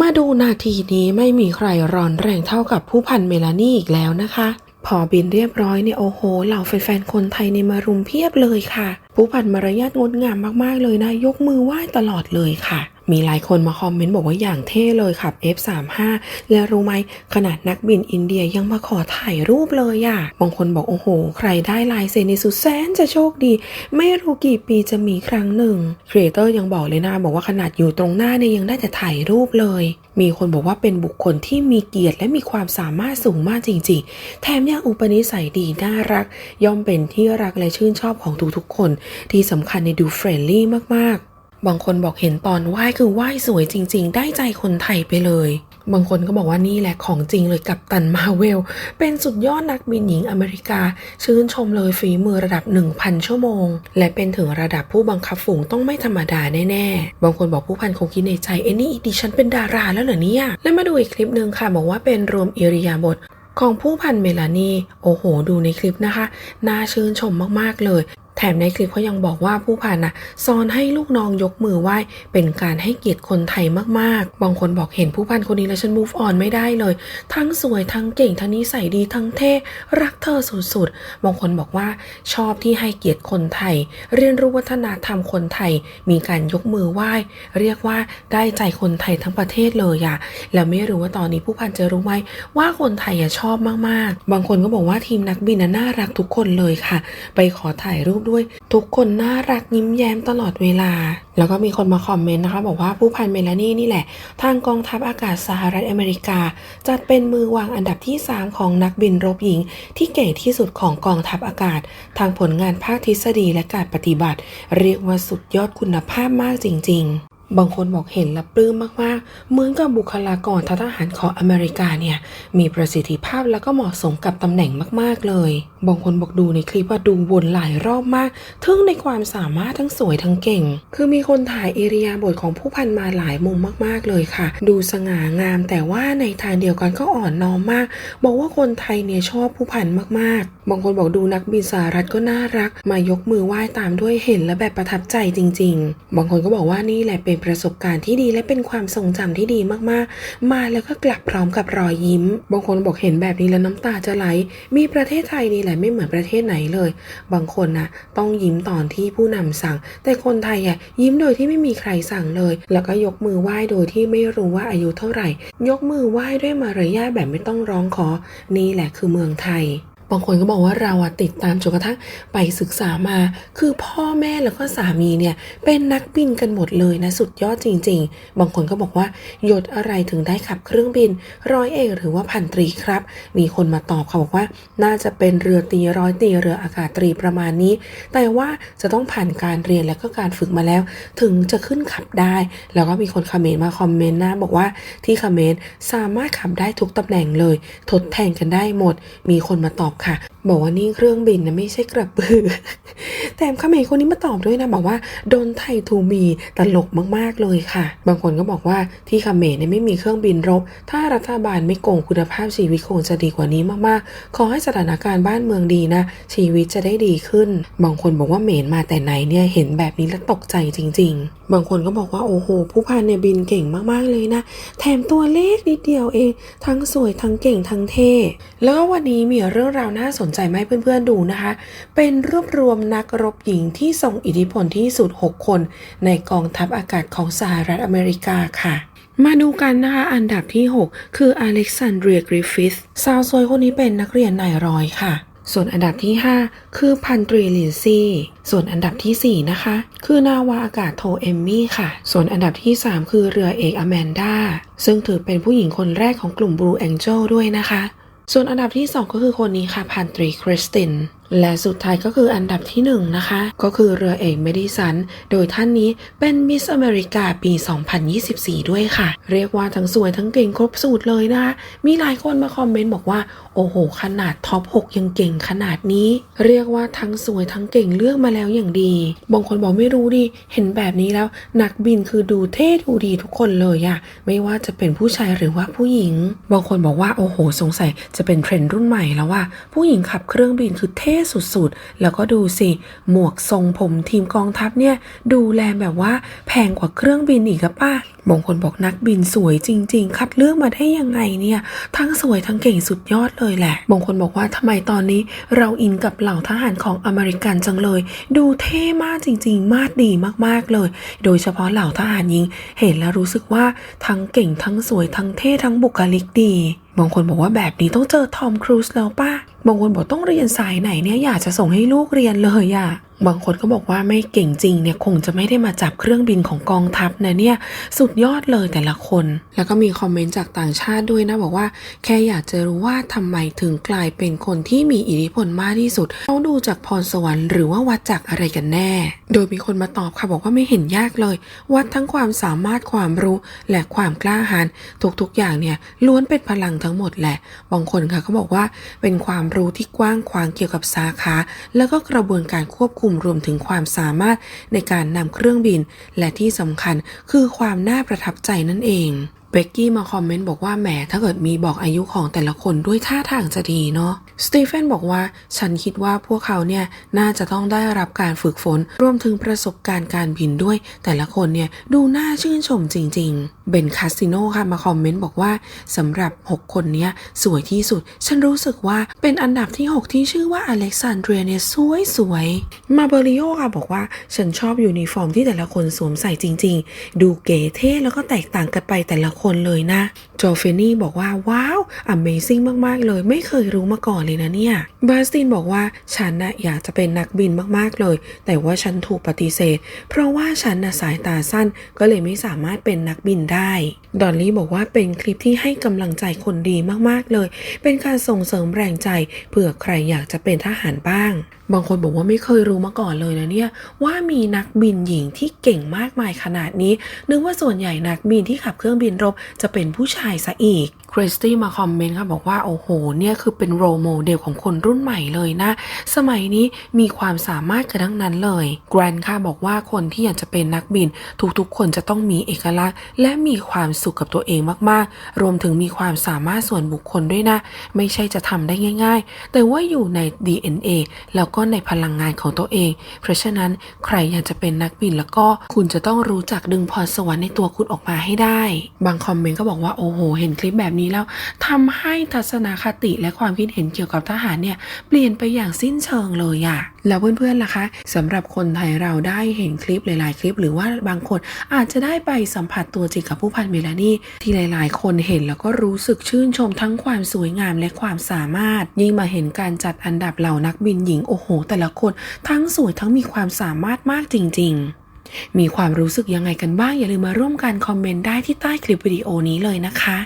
มาดูนาทีนี้ไม่มีใครร้อนแรงเท่ากับผู้พันเมลานี่อีกแล้วนะคะ พอบินเรียบร้อยเนี่ยโอ้โหเหล่าแฟนๆคนไทยในมารุมเพียบเลยค่ะ ผู้พันมารยาทงดงามมากๆเลยนะ ยกมือไหว้ตลอดเลยค่ะ มีหลายคนมาคอมเมนต์บอกว่าอย่างเท่เลยขับ F35 และรู้ไหมขนาดนักบินอินเดียยังมาขอถ่ายรูปเลยอะบางคนบอกโอ้โห ใครได้ลายเซ็นในสุดแสนจะโชคดี ไม่รู้กี่ปีจะมีครั้งหนึ่งครีเอเตอร์ยังบอกเลยนะบอกว่าขนาดอยู่ตรงหน้าเนี่ยยังได้แต่ถ่ายรูปเลย มีคนบอกว่าเป็นบุคคลที่มีเกียรติและมีความสามารถสูงมากจริง ๆ แถมยังอุปนิสัยดีน่ารัก ย่อมเป็นที่รักและชื่นชอบของทุกๆคน ที่สำคัญในดูเฟรนลี่มากๆ บางคนบอกเห็นตอนไหว้คือไหว้สวยจริง ๆ ได้ใจคนไทยไปเลย บางคนก็บอกว่านี่แหละของจริงเลยกับตันมาเวล เป็นสุดยอดนักบินหญิงอเมริกา ชื่นชมเลยฝีมือระดับ 1,000 ชั่วโมง และเป็นถึงระดับผู้บังคับฝูงต้องไม่ธรรมดาแน่ๆ บางคนบอกผู้พันคงคิดในใจเอ็นี่ดิฉันเป็นดาราแล้วเหรอเนี่ย และมาดูอีกคลิปหนึ่งค่ะบอกว่าเป็นรวมอิริยาบถของผู้พันเมลานีโอ้โห ดูในคลิปนะคะ น่าชื่นชมมากๆเลย แถมในคลิปเขายังบอกว่าผู้พันนะสอนให้ลูกน้องยกมือไหว้ เป็นการให้เกียรติคนไทยมากๆ บางคนบอกเห็นผู้พันคนนี้แล้วฉัน move on ไม่ได้เลย ทั้งสวยทั้งเก่งทั้งนิสัยดีทั้งเท่รักเธอสุดๆ บางคนบอกว่าชอบที่ให้เกียรติคนไทย เรียนรู้วัฒนธรรมคนไทย มีการยกมือไหว้ เรียกว่าได้ใจคนไทยทั้งประเทศเลยอะแล้วไม่รู้ว่าตอนนี้ผู้พันจะรู้ไหมว่าคนไทยอะชอบมากๆ บางคนก็บอกว่าทีมนักบินน่ารักทุกคนเลยค่ะ ไปขอถ่ายรูปด้วย ทุกคนน่ารักยิ้มแย้มตลอดเวลา แล้วก็มีคนมาคอมเมนต์นะคะ บอกว่าผู้พันเมลานี่นี่แหละ ทางกองทัพอากาศสหรัฐอเมริกา จัดเป็นมือวางอันดับที่ 3 ของนักบินรบหญิง ที่เก่งที่สุดของกองทัพอากาศ ทางผลงานภาคทฤษฎีและการปฏิบัติ เรียกว่าสุดยอดคุณภาพมากจริง ๆ บางคนบอกเห็นและปลื้มมากๆ เหมือนกับบุคลากรทางทหารของอเมริกาเนี่ย มีประสิทธิภาพแล้วก็เหมาะสมกับตำแหน่งมากๆเลย บางคนบอกดูในคลิปว่าดูวนหลายรอบมาก ทึ่งในความสามารถทั้งสวยทั้งเก่ง คือมีคนถ่ายเอริยาบทของผู้พันมาหลายมุมมากๆเลยค่ะ ดูสง่างาม แต่ว่าในทางเดียวกันก็อ่อนน้อมมาก บอกว่าคนไทยเนี่ยชอบผู้พันมากๆ บางคนบอกดูนักบินสหรัฐก็น่ารัก มายกมือไหว้ตามด้วยเห็นและแบบประทับใจจริง ๆ บางคนก็บอกว่านี่แหละเป็นประสบการณ์ที่ดีและเป็นความทรงจำที่ดีมากๆ มาแล้วก็กลับพร้อมกับรอยยิ้ม บางคนบอกเห็นแบบนี้แล้วน้ำตาจะไหล มีประเทศไทยนี่แหละไม่เหมือนประเทศไหนเลย บางคนนะต้องยิ้มตอนที่ผู้นำสั่ง แต่คนไทยอะยิ้มโดยที่ไม่มีใครสั่งเลย แล้วก็ยกมือไหว้โดยที่ไม่รู้ว่าอายุเท่าไหร่ ยกมือไหว้ด้วยมารยาทแบบไม่ต้องร้องขอ นี่แหละคือเมืองไทย บางคนก็บอกว่าเราอะติดตามจนกระทั่งไปศึกษามา คือพ่อแม่แล้วก็สามีเนี่ยเป็นนักบินกันหมดเลยนะสุดยอดจริง ๆ บางคนก็บอกว่าหยศอะไรถึงได้ขับเครื่องบิน ร้อยเอกหรือว่าพันตรีครับ มีคนมาตอบเขาบอกว่า น่าจะเป็นเรือตีร้อยตีเรืออากาศตรีประมาณนี้ แต่ว่าจะต้องผ่านการเรียนและก็การฝึกมาแล้ว ถึงจะขึ้นขับได้ แล้วก็มีคนคอมเมนต์มาคอมเมนต์นะบอกว่าที่คอมเมนต์สามารถขับได้ทุกตำแหน่งเลย ทดแทนกันได้หมด มีคนมาตอบค่ะ บอกว่านี่เครื่องบินนะไม่ใช่กระบือแถมคอมเมนต์คนนี้มาตอบด้วยนะบอกว่าโดนไทยทูมีตลกมากๆเลยค่ะ บางคนก็บอกว่าที่คอมเมนต์เนี่ยไม่มีเครื่องบินรบ ถ้ารัฐบาลไม่โกงคุณภาพชีวิตคงจะดีกว่านี้มากๆ ขอให้สถานการณ์บ้านเมืองดีนะ ชีวิตจะได้ดีขึ้น บางคนบอกว่าเมนมาแต่ไหนเนี่ยเห็นแบบนี้แล้วตกใจจริง ๆ บางคนก็บอกว่าโอ้โห ผู้พันเนี่ยบินเก่งมากๆเลยนะ แถมตัวเลขนิดเดียวเอง ทั้งสวยทั้งเก่งทั้งเท่ แล้ววันนี้มีเรื่องราวน่าสนใจมาให้เพื่อนๆดูนะคะ เป็นรวบรวมนักรบหญิงที่ทรงอิทธิพลที่สุด 6 คน ในกองทัพอากาศของสหรัฐอเมริกาค่ะมาดูกันนะคะอันดับที่ 6 คืออเล็กซานเดรียกริฟฟิธสาวสวยคนนี้เป็นนักเรียนนายร้อยค่ะ ส่วนอันดับที่ 5 คือพันตรีลินซี่ ส่วนอันดับทีสี่ 4 นะคะ คือนาวาอากาศโทเอมมี่ค่ะ ส่วนอันดับที่ 3 คือเรือเอกอแมนดาซึ่งถือเป็นผู้หญิงคนแรกของกลุ่มบลูแองเจลด้วยนะคะ ส่วนอันดับที่ 2 ก็คือคนนี้ค่ะพันตรีคริสติน และสุดท้ายก็คืออันดับที่1นะคะ ก็คือเรือเอกเมดิสัน โดยท่านนี้เป็นมิสอเมริกาปี 2024 ด้วยค่ะ เรียกว่าทั้งสวยทั้งเก่งครบสูตรเลยนะคะ มีหลายคนมาคอมเมนต์บอกว่า โอ้โห ขนาดท็อป 6 ยังเก่งขนาดนี้ เรียกว่าทั้งสวยทั้งเก่งเลือกมาแล้วอย่างดี บางคนบอกไม่รู้ดิ เห็นแบบนี้แล้ว นักบินคือดูเท่ดูดีทุกคนเลยอะไม่ว่าจะเป็นผู้ชายหรือว่าผู้หญิง บางคนบอกว่าโอ้โห สงสัยจะเป็นเทรนด์รุ่นใหม่แล้วว่าผู้หญิงขับเครื่องบินคือเท่สุดๆ แล้วก็ดูสิ หมวกทรงผมทีมกองทัพเนี่ย ดูแลแบบว่าแพงกว่าเครื่องบินอีกอะป้า บางคนบอกนักบินสวยจริง ๆ คัดเลือกมาได้ยังไงเนี่ย ทั้งสวยทั้งเก่งสุดยอดเลยแหละ บางคนบอกว่าทำไมตอนนี้เราอินกับเหล่าทหารของอเมริกันจังเลย ดูเท่มากจริง ๆ มาดดีมากๆเลย โดยเฉพาะเหล่าทหารหญิง เห็นแล้วรู้สึกว่าทั้งเก่งทั้งสวยทั้งเท่ทั้งบุคลิกดีบางคนบอกว่าแบบนี้ต้องเจอทอมครูซแล้วป้าบางคนบอกต้องเรียนสายไหนเนี่ยอยากจะส่งให้ลูกเรียนเลยอะ บางคนก็บอกว่าไม่เก่งจริงเนี่ยคงจะไม่ได้มาจับเครื่องบินของกองทัพนะเนี่ยสุดยอดเลยแต่ละคน แล้วก็มีคอมเมนต์จากต่างชาติด้วยนะบอกว่าแค่อยากจะรู้ว่าทำไมถึงกลายเป็นคนที่มีอิทธิพลมากที่สุดเขาดูจากพรสวรรค์หรือว่าวัดจากอะไรกันแน่ โดยมีคนมาตอบค่ะบอกว่าไม่เห็นยากเลย วัดทั้งความสามารถความรู้และความกล้าหาญทุกๆอย่างเนี่ยล้วนเป็นพลังทั้งหมดแหละ บางคนค่ะเขาบอกว่าเป็นความรู้ที่กว้างขวางเกี่ยวกับสาขา แล้วก็กระบวนการควบคุมรวมถึงความสามารถในการนำเครื่องบิน และที่สำคัญคือความน่าประทับใจนั่นเอง เบกกี้มาคอมเมนต์บอกว่าแหมถ้าเกิดมีบอกอายุของแต่ละคนด้วยท่าทางจะดีเนาะสตีเฟนบอกว่าฉันคิดว่าพวกเขาเนี่ยน่าจะต้องได้รับการฝึกฝน รวมถึงประสบการณ์การบินด้วย แต่ละคนเนี่ยดูน่าชื่นชมจริง ๆ เบนคาสิโนค่ะมาคอมเมนต์บอกว่าสำหรับ 6 คนเนี้ยสวยที่สุด ฉันรู้สึกว่าเป็นอันดับที่ 6 ที่ชื่อว่าอเล็กซานเดรียเนี่ยสวยสวยมาเบริโอค่ะบอกว่าฉันชอบยูนิฟอร์มที่แต่ละคนสวมใส่จริง ๆ ดูเก๋เท่แล้วก็แตกต่างกันไปแต่ละคนเลยนะโจเฟนี่บอกว่าว้าว Amazing มาก ๆ เลย ไม่เคยรู้มาก่อนเลยนะเนี่ยบาสตินบอกว่าฉันนะอยากจะเป็นนักบินมากๆเลย แต่ว่าฉันถูกปฏิเสธ เพราะว่าฉันนะสายตาสั้นก็เลยไม่สามารถเป็นนักบินได้ ดอลลี่บอกว่าเป็นคลิปที่ให้กำลังใจคนดีมากๆเลย เป็นการส่งเสริมแรงใจเผื่อใครอยากจะเป็นทหารบ้าง บางคนบอกว่าไม่เคยรู้มาก่อนเลยนะเนี่ยว่ามีนักบินหญิงที่เก่งมากมายขนาดนี้ นึกว่าส่วนใหญ่นักบินที่ขับเครื่องบินรบจะเป็นผู้ชายซะอีกคริสตี้มาคอมเมนต์ค่ะบอกว่า โอ้โห เนี่ยคือเป็นโรโมเดลของคนรุ่นใหม่เลยนะ สมัยนี้มีความสามารถกันทั้งนั้นเลยแกรนค่ะบอกว่าคนที่อยากจะเป็นนักบิน ทุกๆ คนจะต้องมีเอกลักษณ์ และมีความสุขกับตัวเองมากๆ รวมถึงมีความสามารถส่วนบุคคลด้วยนะ ไม่ใช่จะทำได้ง่าย ๆ แต่ว่าอยู่ใน DNA แล้วก็ในพลังงานของตัวเอง เพราะฉะนั้นใครอยากจะเป็นนักบินแล้วก็คุณจะต้องรู้จักดึงพรสวรรค์ในตัวคุณออกมาให้ได้ บางคอมเมนต์ก็บอกว่าโอ้โห เห็นคลิปแบบนี้แล้วทำให้ทัศนคติและความคิดเห็นเกี่ยวกับทหารเนี่ยเปลี่ยนไปอย่างสิ้นเชิงเลยอะแล้วเพื่อนๆล่ะคะสำหรับคนไทยเราได้เห็นคลิปหลาย ๆ คลิป หรือว่าบางคนอาจจะได้ไปสัมผัสตัวจริงกับผู้พันเมลานี่ที่หลาย ๆ คนเห็นแล้วก็รู้สึกชื่นชมทั้งความสวยงามและความสามารถ ยิ่งมาเห็นการจัดอันดับเหล่านักบินหญิงโอ้โห แต่ละคนทั้งสวยทั้งมีความสามารถมากจริง ๆมีความรู้สึกยังไงกันบ้าง อย่าลืมมาร่วมกันคอมเมนต์ได้ที่ใต้คลิปวิดีโอนี้เลยนะคะ